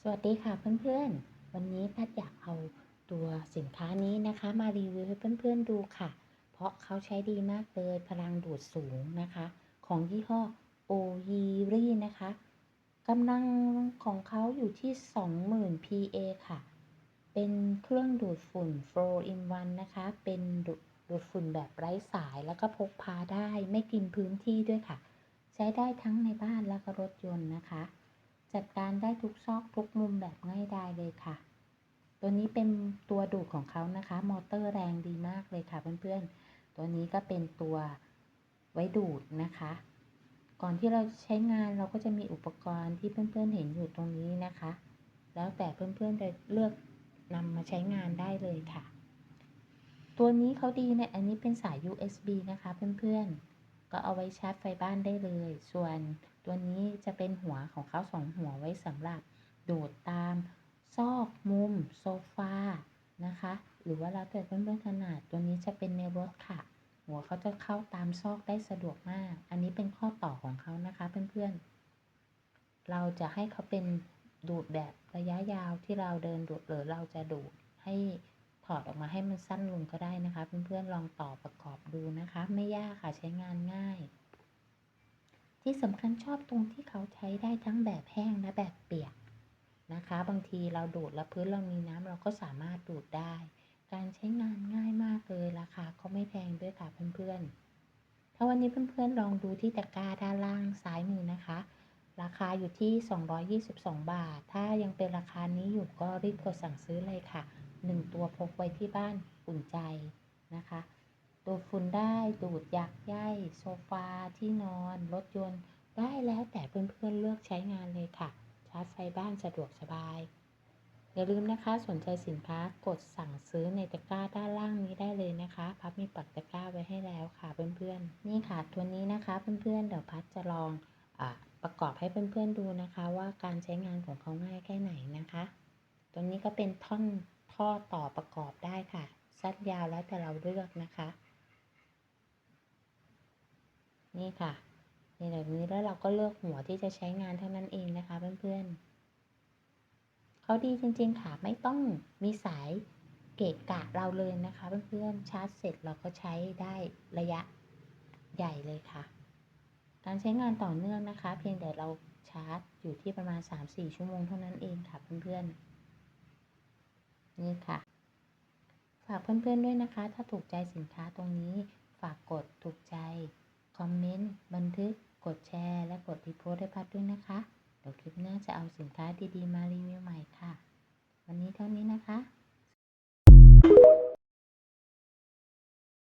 สวัสดีค่ะเพื่อนๆ วันนี้พัดอยากเอาตัวสินค้านี้นะคะ มารีวิวให้เพื่อนๆดูค่ะ เพราะเขาใช้ดีมากเลยพลังดูดสูงนะคะ ของยี่ห้อโอยีรีนะคะกำลังของเขาอยู่ที่ 20,000 PA ค่ะ เป็นเครื่องดูดฝุ่น 4 in 1 นะคะ เป็นดูดดูดฝุ่นแบบไร้สายแล้วก็พกพาได้ไม่กินพื้นที่ด้วยค่ะ ใช้ได้ทั้งในบ้านแล้วก็รถยนต์นะคะ จัดการได้ทุกซอกทุกมุมแบบง่ายดายเลยค่ะ ตัวนี้เป็นตัวดูดของเขานะคะ มอเตอร์แรงดีมากเลยค่ะเพื่อนๆ ตัวนี้ก็เป็นตัวไว้ดูดนะคะ ก่อนที่เราใช้งานเราก็จะมีอุปกรณ์ที่เพื่อนๆเห็นอยู่ตรงนี้นะคะ แล้วแต่เพื่อนๆจะเลือกนำมาใช้งานได้เลยค่ะ ตัวนี้เขาดีในอันนี้เป็นสาย USB นะคะเพื่อนๆ ก็เอาไว้ชาร์จไฟบ้านได้เลย ส่วนตัวนี้จะเป็นหัวของเขาสองหัวไว้สำหรับดูดตามซอกมุมโซฟานะคะ หรือว่าเราแต่เพื่อนๆถนัดตัวนี้จะเป็นในรถค่ะ หัวเขาจะเข้าตามซอกได้สะดวกมาก อันนี้เป็นข้อต่อของเขานะคะเพื่อนๆ เราจะให้เขาเป็นดูดแบบระยะยาวที่เราเดินดูดหรือเราจะดูดให้ ถอดออกมาให้มันสั้นลงก็ได้นะคะ เพื่อนๆลองต่อประกอบดูนะคะ ไม่ยากค่ะใช้งานง่าย ที่สำคัญชอบตรงที่เขาใช้ได้ทั้งแบบแห้งและแบบเปียกนะคะ บางทีเราดูดแล้วพื้นเรามีน้ำเราก็สามารถดูดได้ การใช้งานง่ายมากเลยราคาก็ไม่แพงด้วยค่ะเพื่อนๆ ถ้าวันนี้เพื่อนๆลองดูที่ตะกร้าด้านล่างซ้ายมือนะคะราคาอยู่ที่ 222 บาท ถ้ายังเป็นราคานี้อยู่ก็รีบกดสั่งซื้อเลยค่ะ 1ตัวพกไว้ที่บ้านอุ่นใจนะคะ ดูดฝุ่นได้ดูดยักใยโซฟาที่นอนรถยนต์ได้แล้วแต่เพื่อนๆเลือกใช้งานเลยค่ะ ชาร์จไฟบ้านสะดวกสบาย อย่าลืมนะคะสนใจสินค้ากดสั่งซื้อในตะกร้าด้านล่างนี้ได้เลยนะคะพับมีปักตะกร้าไว้ให้แล้วค่ะเพื่อนๆ นี่ค่ะตัวนี้นะคะเพื่อนๆเดี๋ยวพัดจะลองอประกอบให้เพื่อนๆดูนะคะ ว่าการใช้งานของเขาง่ายแค่ไหนนะคะ ตัวนี้ก็เป็นท่อน ท่อต่อประกอบได้ค่ะ สั้นยาวแล้วแต่เราเลือกนะคะ นี่ค่ะนี่แบบนี้แล้วเราก็เลือกหัวที่จะใช้งานเท่านั้นเองนะคะ เพื่อนๆเขาดีจริงๆค่ะไม่ต้องมีสายเกะกะเราเลยนะคะ เพื่อนๆชาร์จเสร็จเราก็ใช้ได้ระยะใหญ่เลยค่ะ การใช้งานต่อเนื่องนะคะ เพียงแต่เราชาร์จอยู่ที่ประมาณ 3-4 ชั่วโมงเท่านั้นเองค่ะเพื่อนๆ นี่ค่ะ ฝากเพื่อนๆด้วยนะคะ ถ้าถูกใจสินค้าตรงนี้ ฝากกดถูกใจ คอมเมนต์ บันทึก กดแชร์ และกดรีโพสต์ให้พัดด้วยนะคะ เดี๋ยวคลิปหน้าจะเอาสินค้าดีๆ มารีวิวใหม่ค่ะ วันนี้เท่านี้นะคะ